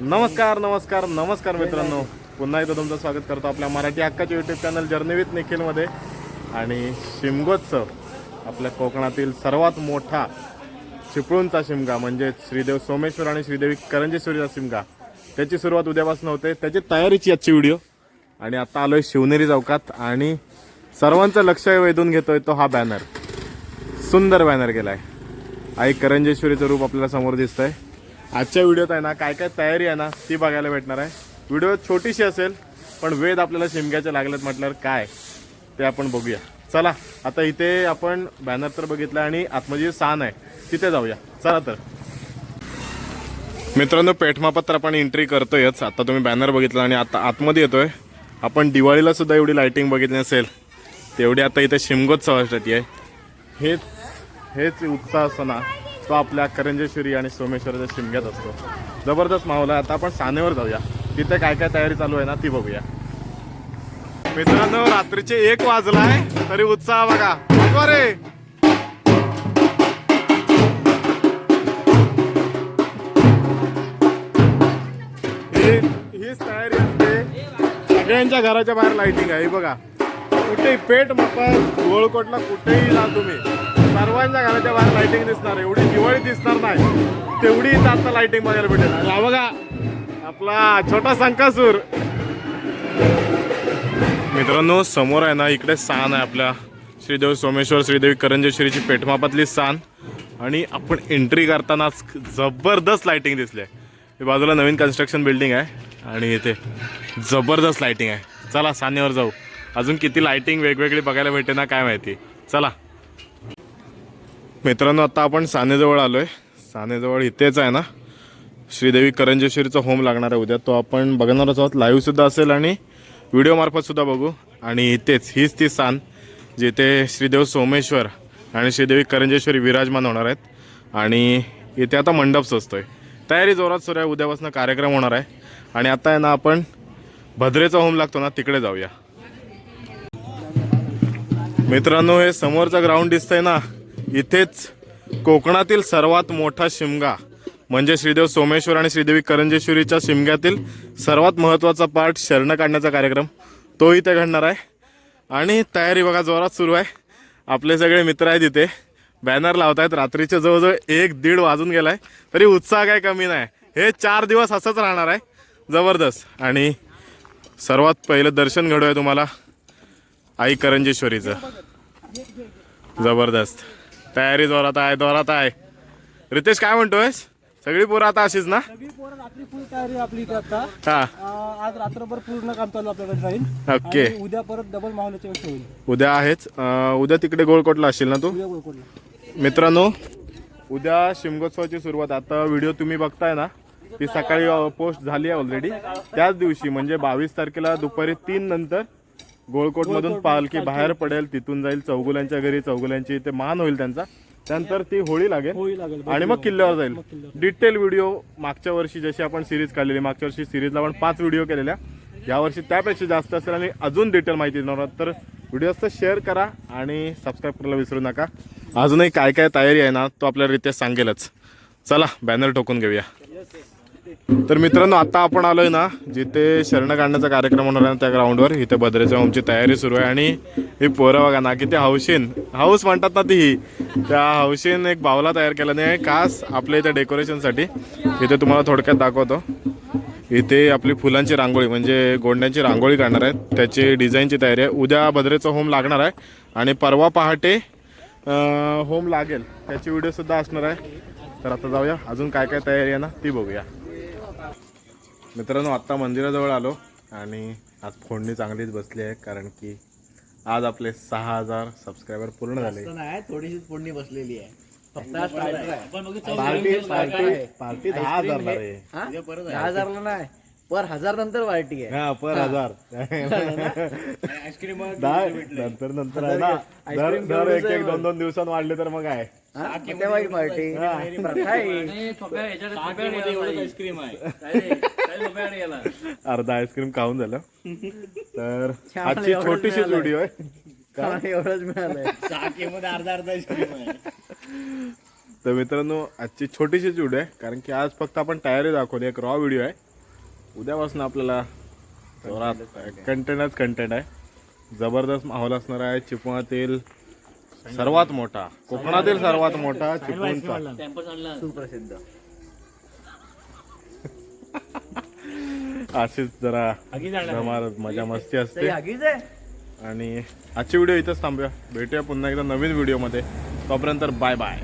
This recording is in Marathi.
नमस्कार नमस्कार नमस्कार मित्रांनो. पुन्हा एकदा तुमचं स्वागत करतो आपल्या मराठी हक्काच्या युट्यूब चॅनल जर्नी विथ निखिलमध्ये. आणि शिमगोत्सव आपल्या कोकणातील सर्वात मोठा चिपळूणचा शिमगा म्हणजे श्रीदेव सोमेश्वर आणि श्रीदेवी करंजेश्वरीचा शिमगा. त्याची सुरुवात उद्यापासून होते. त्याची तयारीची आजची व्हिडिओ आणि आता आलोय शिवनेरी चौकात. आणि सर्वांचं लक्ष वेधून घेतोय तो हा बॅनर सुंदर बॅनर केलाय आई करंजेश्वरीचं रूप आपल्याला समोर दिसतंय. आजच्या व्हिडिओत आहे ना काय काय तयारी आहे ना ती बघायला भेटणार आहे. व्हिडिओ छोटीशी असेल पण वेद आपल्याला शिमग्याचे लागलेत म्हटल्यावर काय ते आपण बघूया. चला आता इथे आपण बॅनर तर बघितला आणि आतमध्ये जे आहे तिथे जाऊया. चला तर. मित्रांनो पेठमापत्र आपण एंट्री करतोयच. आता तुम्ही बॅनर बघितला आणि आता आतमध्ये येतोय. आपण दिवाळीला सुद्धा एवढी लायटिंग बघितली नसेल तेवढी आता इथे शिमगोत्सवासाठी आहे. हेच हेच उत्साह असतो ना तो आपल्या करंजेश्वरी आणि सोमेश्वराच्या शिमग्यात असतो. जबरदस्त माहोल आहे. आता आपण सानेवर जाऊया. तिथे काय काय तयारी चालू आहे ना ती बघूया. मित्रांनो रात्रीचे एक वाजलाय. तरी उत्साह बघा. रे. हीच तयारी असते. सगळ्यांच्या घराच्या बाहेर लाइटिंग आहे. बघा. कुठेही पेट मपात गोळकोटला कुठेही जा तुम्ही. सर्वांच्या घराच्या बाहेर लाईटिंग दिसणार एवढी दिवाळी दिसणार नाही. तेवढी इथं आता लाईटिंग बघायला भेटेल. हा बघा आपला छोटा संकासूर. मित्रांनो समोर आहे ना इकडे सान आहे आपल्या श्रीदेव सोमेश्वर श्रीदेवी करंजेश्वरीची पेठमापातली सान. आणि आपण एंट्री करतानाच जबरदस्त लाईटिंग दिसली आहे. बाजूला नवीन कन्स्ट्रक्शन बिल्डिंग आहे. आणि इथे जबरदस्त लाईटिंग आहे. चला सानेवर जाऊ. अजून किती लाईटिंग वेगवेगळी बघायला भेटे ना काय माहिती. चला. मित्रांनो आता आपण सानेजवळ आलो आहे सानेजवळ इथेच आहे ना? श्रीदेवी करंजेश्वरीचा होम लागणार आहे उद्या. तो आपण बघणारच आहोत. लाईव्हसुद्धा असेल आणि व्हिडिओमार्फतसुद्धा बघू. आणि इथेच हीच ती स्थान जिथे श्रीदेव सोमेश्वर आणि श्रीदेवी करंजेश्वरी विराजमान होणार आहेत. आणि इथे आता मंडप सजतोय. तयारी जोरात सुरू आहे. उद्यापासून कार्यक्रम होणार आहे. आणि आता आहे ना आपण भद्रेचा होम लागतो ना तिकडे जाऊया. मित्रांनो हे समोरचं ग्राउंड दिसतंय ना? इथेच कोकणातील सर्वात मोठा शिमगा म्हणजे श्रीदेव सोमेश्वर आणि श्रीदेवी करंजेश्वरीच्या शिमग्यातील सर्वात महत्त्वाचा पार्ट शरण काढण्याचा कार्यक्रम. तो इथे घडणार आहे. आणि तयारी बघा जोरात सुरू आहे. आपले सगळे मित्र आहेत इथे. बॅनर लावत आहेत रात्रीचे जवळजवळ एक दीड वाजून गेला आहे तरी उत्साह काय कमी नाही. हे चार दिवस असंच राहणार आहे. जबरदस्त. आणि सर्वात पहिलं दर्शन घडूया तुम्हाला. आई करंजेश्वरीचं. जबरदस्त. तयारी जोरात आहे जोरात आहे. रितेश काय म्हणतोयस? सगळी पोरं आता अशीच ना? सगळी पोरं रात्री फुल तयारी आपली इथे आता. हा. अं, आज रात्रभर पूर्ण काम चालू आपल्याकडे राहील ओके. आणि उद्या परत डबल व्यवस्था होईल उद्या आहेच. अं, उद्या तिकडे गोळकोटला असशील ना तू? उद्या मित्रांनो उद्या शिमगोत्सवाची सुरुवात. आता व्हिडिओ तुम्ही बघताय ना ती सकाळी पोस्ट झाली आहे ऑलरेडी त्याच दिवशी म्हणजे बावीस तारखेला दुपारी तीन नंतर गोळकोटमधून पालखी बाहेर पडेल तिथून जाईल चौगुल्यांच्या घरी चौगुल्यांची इथे मान होईल त्यांचा. त्यानंतर ती होळी लागेल होळी लागेल आणि मग किल्ल्यावर जाईल. किल्ल्यावर. डिटेल व्हिडिओ मागच्या वर्षी जशी आपण सिरीज काढलेली मागच्या वर्षी सिरीजला आपण पाच व्हिडिओ केलेल्या. यावर्षी त्यापेक्षा जास्त असेल आणि अजून डिटेल माहिती देणार आहोत. तर व्हिडिओ असतं शेअर करा आणि सबस्क्राईब करायला विसरू नका. अजूनही काय काय तयारी आहे ना तो आपल्याला रितेश सांगेलच. चला बॅनर ठोकून घेऊया. तर मित्रांनो आता आपण आलोय ना जिथे शरण काढण्याचा कार्यक्रम होणार आहे ना त्या ग्राउंडवर इथे भद्रेच्या होमची तयारी सुरू आहे आणि ही पोरं बघा ना किती हौशीन. हाऊस म्हणतात ना ती. त्या हौशीन एक बावला तयार केल्याने आहे खास आपल्या इथे डेकोरेशनसाठी इथे तुम्हाला थोडक्यात दाखवतो. इथे आपली फुलांची रांगोळी म्हणजे गोंड्यांची रांगोळी काढणार आहेत. त्याची डिझाईनची तयारी आहे. उद्या भद्रेचं होम लागणार आहे. आणि परवा पहाटे होम लागेल. त्याची व्हिडिओसुद्धा असणार आहे. तर आता जाऊया. अजून काय काय तयारी आहे ना ती बघूया. मित्रांनो आत्ता मंदिराजवळ आलो आणि आज फोडणी चांगलीच बसली आहे कारण की आज आपले सहा हजार सबस्क्रायबर पूर्ण झाले. नाही थोडीशी फोडणी बसलेली आहे. हा. पार्टी पार्टी पार्टी दहा हजार रे हा? दहा हजारला नाही पर हजार नंतर पार्टी आहे. हा पर हजार. दहा नंतर नंतर आहे ना. दर दर एक एक दोन दोन दिवसांत वाढले तर मग आहे. पार्टी. प्रथा आहे. अर्धा आईस्क्रीम खाऊन झालं. तर आजची छोटीशी व्हिडिओ आहे. एवढंच मिळालंय. अर्धा अर्धा तर मित्रांनो आजची छोटीशी व्हिडिओ आहे कारण की आज फक्त आपण तयारी दाखवली एक रॉ व्हिडिओ आहे. उद्यापासून आपल्याला कंटेनच कंटेंट आहे. जबरदस्त माहोल असणार आहे चिपळातील सर्वात मोठा. कोकणातील सर्वात मोठा चिपळूणचा. सुप्रसिद्ध अशीच जरा धमाल मजा मस्ती असते. आणि आजची व्हिडिओ इथंच थांबूया. भेटूया पुन्हा एकदा नवीन व्हिडिओमध्ये तोपर्यंत बाय बाय